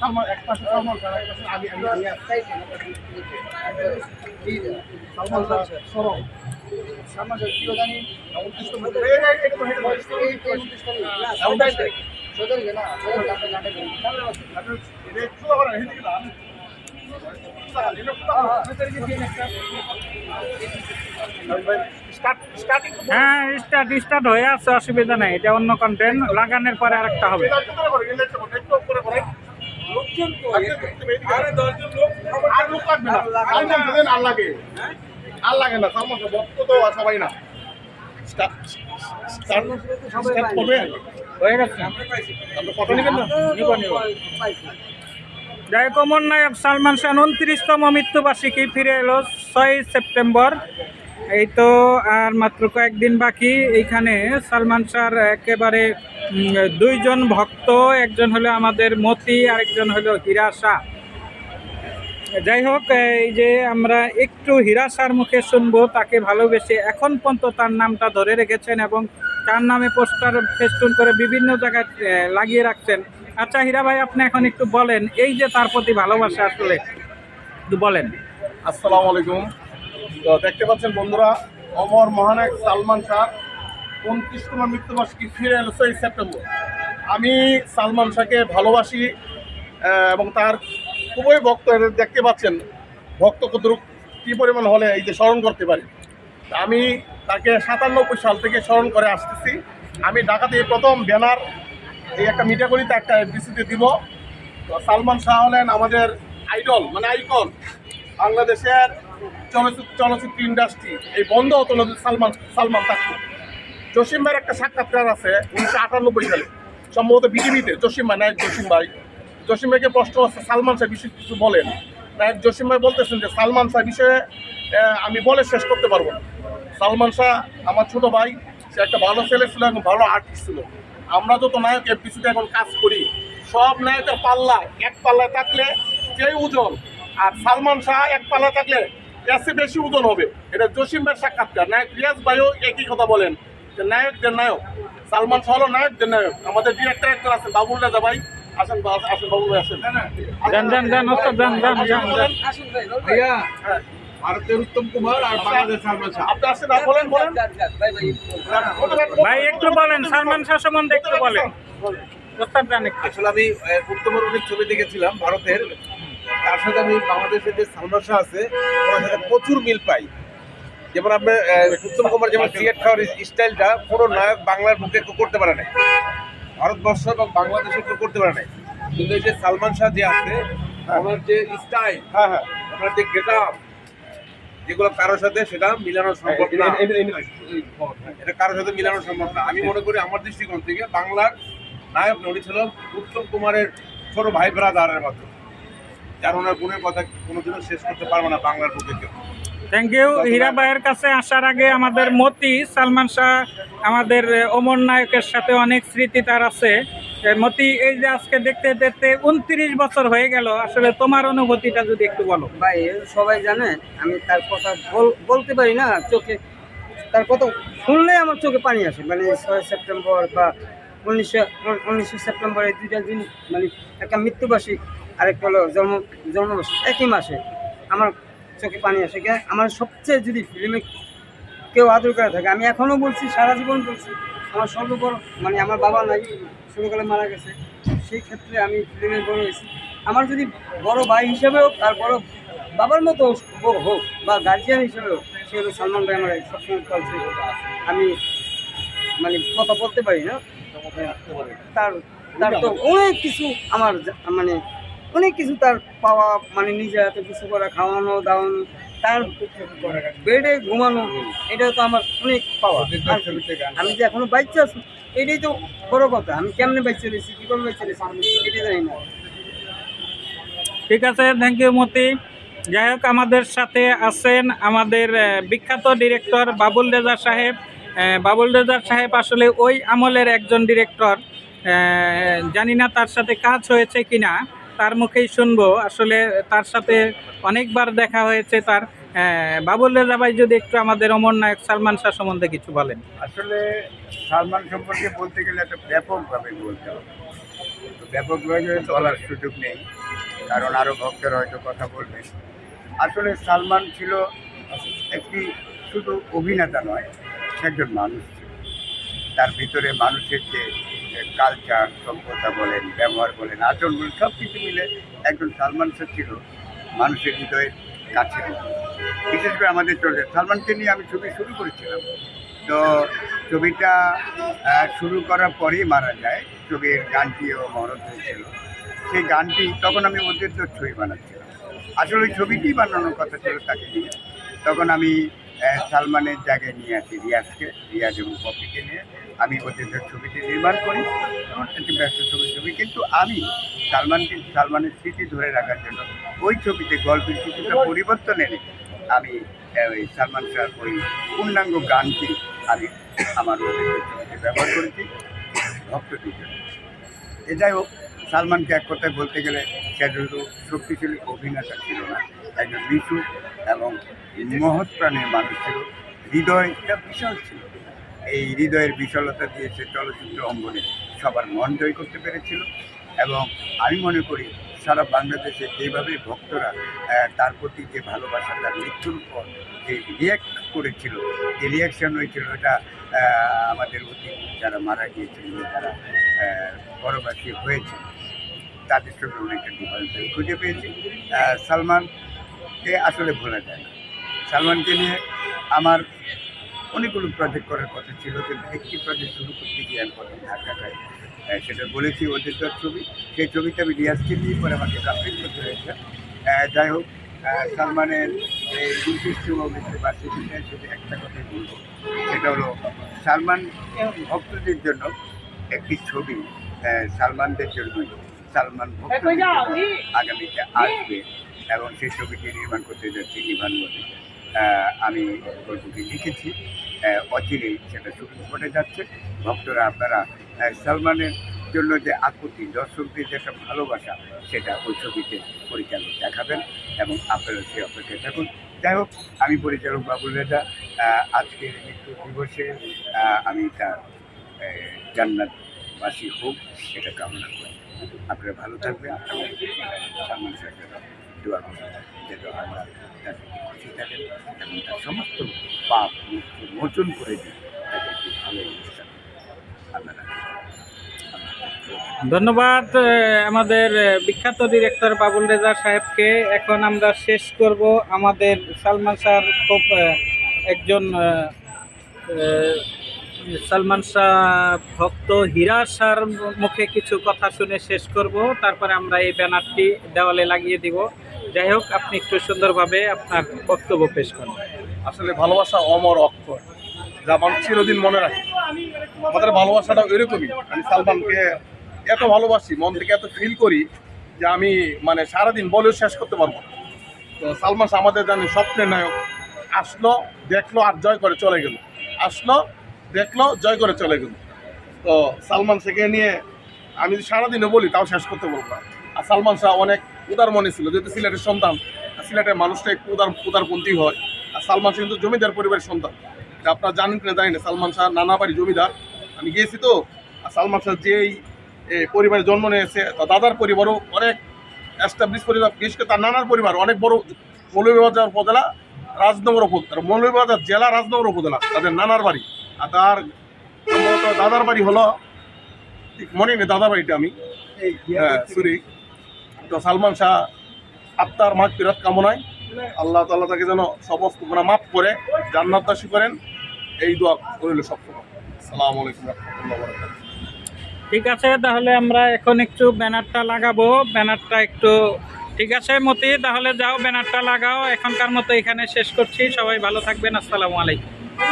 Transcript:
সালমান এক পাশে হ্যাঁ স্টার্ট স্টার্ট হয়ে আছে অসুবিধা নাই। এটা অন্য কন্টেন্ট লাগানোর পরে আরেকটা হবে। আর লাগে না ভক্ত তো সবাই না স্টার্ট করবে হয়ে গেছে আপনি কত নেবেন না? নিব নিব। যাই হোক অমর নায়ক সালমান খান উনত্রিশতম মৃত্যুবার্ষিকী ফিরে এলো ছয় সেপ্টেম্বর। এই তো আর মাত্র কয়েকদিন বাকি। এইখানে সালমান শাহর একেবারে দুইজন ভক্ত, একজন হলো আমাদের মতি, আরেকজন হলো হীরা শাহ। যাই হোক, এই যে আমরা একটু হীরা শাহর মুখে শুনব, তাকে ভালোবেসে এখন পর্যন্ত তার নামটা ধরে রেখেছেন এবং তার নামে পোস্টার ফেস্টুন করে বিভিন্ন জায়গায় লাগিয়ে রাখছেন। আচ্ছা হীরা ভাই, আপনি এখন একটু বলেন, এই যে তার প্রতি ভালোবাসা আসলে, একটু বলেন। আসসালামু আলাইকুম। তো দেখতে পাচ্ছেন বন্ধুরা, অমর মহানায়ক সালমান শাহ উনত্রিশতম মৃত্যুবার্ষিকী ফিরে এলো ছয় সেপ্টেম্বর। আমি সালমান শাহকে ভালোবাসি এবং তার খুবই ভক্ত দেখতে পাচ্ছেন, ভক্ত কতটুকু, কী পরিমাণ হলে এই যে স্মরণ করতে পারি। আমি তাকে সাতানব্বই সাল থেকে স্মরণ করে আসতেছি। আমি ঢাকাতে প্রথম ব্যানার এই একটা মিডিয়াগুলিতে একটা এফডিসিতে দিব। তো সালমান শাহ হলেন আমাদের আইডল মানে আইকন বাংলাদেশের চলচ্চিত্র চলচ্চিত্র ইন্ডাস্ট্রি। এই বন্ধ হতো সালমান সালমান থাকতো জসিম ভাইয়ের একটা সাক্ষাৎকার আছে উনিশশো আটানব্বই সালে। সম্ভবত বিটিভিতে, জসিম ভাই, নায়ক জসিম ভাই। জসিম ভাইকে প্রশ্ন আছে, সালমান শাহ বিষয়ে কিছু বলেন? নায়ক জসিম ভাই বলতেছেন যে, সালমান শাহ বিষয়ে আমি বলে শেষ করতে পারব না। সালমান শাহ, আমার ছোট ভাই, সে একটা ভালো ছেলে ছিল এবং ভালো আর্টিস্ট ছিল। আমরা যত নায়কের এফডিসিতে এখন কাজ করি সব নায়কের পাল্লা এক পাল্লায় থাকলে যেই ওজন আর সালমান শাহ এক পাল্লা থাকলে চেয়ে বেশি ওজন হবে। এটা জসিম ভাইয়ের সাক্ষাৎকার। নায়ক রিয়াজ ভাইও একই কথা বলেন যে নায়কদের নায়ক। সালমান শাহ হলো নায়কদের নায়ক। আমাদের ডিরেক্টর একজন আছেন বাবুল রাজা ভাই। আসেন আসেন বাবুল ভাই আসেন। হ্যাঁ। ভারতের উত্তম কুমার আর বাংলাদেশ সালমান শাহ। আপনি আর বলেন বলেন। ভাই একটু বলেন সালমান শাহ সম্বন্ধে একটু বলেন। আসলে আমি উত্তমের অনেক ছবি দেখেছিলাম ভারতের। তার সাথে আমি বাংলাদেশের যে সালমান শাহ আছে ওনার সাথে প্রচুর মিল পাই। যেমন আপনার উত্তম কুমার যেমন সিগারেট খাওয়ার স্টাইলটা কোনো নায়ক বাংলার মুখে কেউ করতে পারে না ভারতবর্ষ এবং বাংলাদেশে কেউ করতে পারে না কিন্তু এই যে সালমান শাহ যে আছে ওনার যে স্টাইল হ্যাঁ হ্যাঁ। ওনার যে গেট যেগুলো কারোর সাথে সেটা মিলানো সম্ভব না। এটা কারোর সাথে মিলানো সম্ভব না। আমি মনে করি আমার দৃষ্টিকোণ থেকে বাংলার নায়ক নড়ি ছিল উত্তম কুমারের ছোট ভাই ব্রাদারের মতো। যার ওনার গুণের কথা কোনোদিনও শেষ করতে পারব না বাংলার বুকে কেউ। থ্যাংক ইউ হীরা ভাইয়ের কাছে আসার আগে আমাদের মতি সালমান শাহ আমাদের অমর নায়কের সাথে অনেক স্মৃতি তার আছে। মতি, এই যে আজকে দেখতে দেখতে উনত্রিশ বছর হয়ে গেল, আসলে তোমার অনুভূতিটা যদি একটু বলো। ভাই সবাই জানে, আমি তার কথা বল- বলতে পারি না, চোখে, তার কথা শুনলে আমার চোখে পানি আসে। মানে ছয় সেপ্টেম্বর বা উনিশশো উনিশশো সেপ্টেম্বর দুইটা দিন মানে একটা মৃত্যুবার্ষিক আরেকটা হলো জন্ম, জন্মবার্ষিক, একই মাসে আমার চোখে পানি আসে। আমার সবচেয়ে যদি ফিল্মে কেউ আদর করে থাকে, আমি এখনও বলছি, সারা জীবন বলছি, আমার সর্ববড় মানে আমার বাবা নাই ছোটোকালে মারা গেছে, সেই ক্ষেত্রে আমি ফিল্মে বড় হয়েছি। আমার যদি বড় ভাই হিসেবে হোক আর বড় বাবার মতো হোক বা গার্জিয়ান হিসেবে হোক সে হলো সালমান ভাই আমার সবসময় চলছে আমি মানে কথা বলতে পারি না। তার তার তো অনেক কিছু আমার মানে অনেক কিছু তার পাওয়া মানে নিজে হাতে কিছু করা, খাওয়ানো, দাওয়ানো তার বেডে ঘুমানো, এটা তো আমার অনেক পাওয়া আমি যে এখনও বাইচে আছি, এটাই তো বড় কথা। আমি কেমনে বাইচে রয়েছি কী করে বাইচে রয়েছি, আমি জানি না। ঠিক আছে থ্যাংক ইউ মতি। যাই হোক, আমাদের সাথে আছেন আমাদের বিখ্যাত ডিরেক্টর বাবুল রেজা সাহেব। বাবুল রেজা সাহেব আসলে ওই আমলের একজন ডিরেক্টর জানি না তার সাথে কাজ হয়েছে কিনা। তার মুখেই শুনব। আসলে তার সাথে অনেকবার দেখা হয়েছে তার। আহ, বাবুল রেজা যদি একটু আমাদের অমর নায়ক সালমান শাহ সম্বন্ধে কিছু বলেন। আসলে সালমান সম্পর্কে বলতে গেলে একটা ব্যাপকভাবে বলতে হবে। ব্যাপকভাবে বলার সুযোগ নেই কারণ আরও ভক্তরা হয়তো কথা বলবেন আসলে সালমান ছিল একটি শুধু অভিনেতা নয় একজন মানুষ তার ভিতরে মানুষের যে কালচার সভ্যতা বলেন, ব্যবহার বলেন, আচরণ বলেন সব কিছু মিলে একজন সালমান শাহ ছিল মানুষের হৃদয়ের কাছে বিশেষ করে আমাদের চলছে। সালমানকে নিয়ে আমি ছবি শুরু করেছিলাম। তো ছবিটা শুরু করার পরেই মারা যায়। ছবির গানটিও মরত হয়েছিল। সেই গানটি তখন আমি ওদের তো ছবি বানাচ্ছিলাম। আসলে ওই ছবিটি বানানোর কথা ছিল তাকে নিয়ে। তখন আমি সালমানের জায়গায় নিয়ে আসি রিয়াজকে, রিয়াজ এবং পপিকে নিয়ে। আমি ওদের ছবিটি নির্মাণ করি একটি ব্যস্ত ছবি ছবি। কিন্তু আমি সালমানকে, সালমানের স্মৃতি ধরে রাখার জন্য ওই ছবিতে গল্পের কিছুটা পরিবর্তন এনে আমি ওই সালমান শাহ ওই পূর্ণাঙ্গ গানটি আমি আমার অভিনয়ের ছবিতে ব্যবহার করেছি। ভক্তদের জন্য এ যাই হোক, সালমানকে এক কথায় বলতে গেলে সে শক্তিশালী অভিনেতা ছিল না, একজন বিশু এবং মহৎ প্রাণের মানুষ ছিল। হৃদয়টা বিশাল ছিল। এই হৃদয়ের বিশালতা দিয়ে সে চলচ্চিত্র অঙ্গনে সবার মন জয় করতে পেরেছিল এবং আমি মনে করি সারা বাংলাদেশে যেভাবে ভক্তরা তার প্রতি যে ভালোবাসা, তার মৃত্যুর পর যে রিয়াক্ট করেছিল, যে রিয়াকশন হয়েছিল, এটা আমাদের অতীত যারা মারা গিয়েছিলেন যারা পরবাসী হয়েছে তাদের সঙ্গে অনেকটা ডিফারেন্স খুঁজে পেয়েছি। সালমানকে আসলে ভোলা যায় না। সালমানকে নিয়ে আমার অনেকগুলো প্রজেক্ট করার কথা ছিল, কিন্তু একটি প্রজেক্ট শুরু করতে গিয়ে আমি প্রথম ধাক্কা খাই সেটা বলেছি তো ছবি। সেই ছবিতে আমি রিয়াজকে নিয়ে পরে আমাকে কাপড় করতে হয়েছে। যাই হোক সালমানের এই উনত্রিশ বার্ষিকী নিয়ে শুধু একটা কথাই বলব, সেটা হলো সালমান ভক্তদের জন্য একটি ছবি সালমানদের জন্যই। সালমান আগামীতে আসবে এবং সেই ছবিটি নির্মাণ করতে যাচ্ছি ইভান মোদী আমি গল্পটি লিখেছি। অচিরেই সেটা শুটিং করে যাচ্ছে। ভক্তরা আপনারা সালমানের জন্য যে আকুতি দর্শকদের যে একটা ভালোবাসা সেটা ওই ছবিতে পরিচালক দেখাবেন এবং আপনারা সেই অপেক্ষায় থাকুন। যাই হোক আমি পরিচালক বাবুল রেজা। আজকের মৃত্যু দিবসে আমি তার জান্নাতবাসী হোক সেটা কামনা করি। আপনারা ভালো থাকবেন এবং দোয়া খুশি থাকেন এবং তার সমস্ত পাপ মুক্তি মোচন করে তাকে একটি ভালো ধন্যবাদ আমাদের বিখ্যাত ডিরেক্টর বাবুল রেজা সাহেবকে। এখন আমরা শেষ করব। আমাদের সালমান শাহর খুব একজন সালমান শাহ ভক্ত হীরা শাহর মুখে কিছু কথা শুনে শেষ করব। তারপরে আমরা এই ব্যানারটি দেওয়ালে লাগিয়ে দিব। যাই হোক, আপনি একটু সুন্দরভাবে আপনার বক্তব্য পেশ করুন। আসলে ভালোবাসা অমর অক্ষর, যা মানুষ চিরদিন মনে রাখে। আমাদের ভালোবাসাটা এরকমই। আমি সালমানকে এত ভালোবাসি, মন থেকে এত ফিল করি যে আমি মানে সারাদিন বলেও শেষ করতে পারব। তো সালমান শাহ আমাদের জানি স্বপ্নের নায়ক। আসলো, দেখল আর জয় করে চলে গেল। আসলো দেখল, জয় করে চলে গেল। তো সালমান শাহকে নিয়ে আমি যদি সারাদিনও বলি, তাও শেষ করতে পারব না। আর সালমান শাহ অনেক উদার মনে ছিল, যেহেতু সিলেটের সন্তান সিলেটের মানুষটা একটু উদার, উদারপন্থী হয়। আর সালমান শাহ কিন্তু জমিদার পরিবারের সন্তান। আপনারা জানেন কিনা জানি না, সালমান শাহ নানা বাড়ি জমিদার। আমি গিয়েছি তো, আর সালমান শাহ যেই পরিবারে জন্ম নিয়েছে, তার দাদার পরিবারও অনেক এস্টাবলিশ পরিবার, বিশেষ করে তার নানার পরিবার, অনেক বড় মৌলভীবাজার উপজেলা রাজনগর উপজেলা, মৌলভীবাজার জেলা রাজনগর উপজেলা, তাদের নানার বাড়ি। আর তার দাদার বাড়ি হলো ঠিক মনে নেই দাদার বাড়িটা আমি। হ্যাঁ সরি তো সালমান শাহ আত্মার মাঠ ফিরত কামনায় আল্লাহ তাল্লাহ তাকে যেন সমস্ত গুণা মাফ করে জান্নাতবাসী করেন। এই দোয়া করিল সবসময়। সালাম আলাইকুম রহমতুল্লাহ বরকাত ঠিক আছে তাহলে আমরা এখন একটু ব্যানারটা লাগাবো। ব্যানারটা একটু ঠিক আছে মতি তাহলে যাও ব্যানারটা লাগাও। এখনকার মতো এখানে শেষ করছি। সবাই ভালো থাকবেন। আসসালামু আলাইকুম।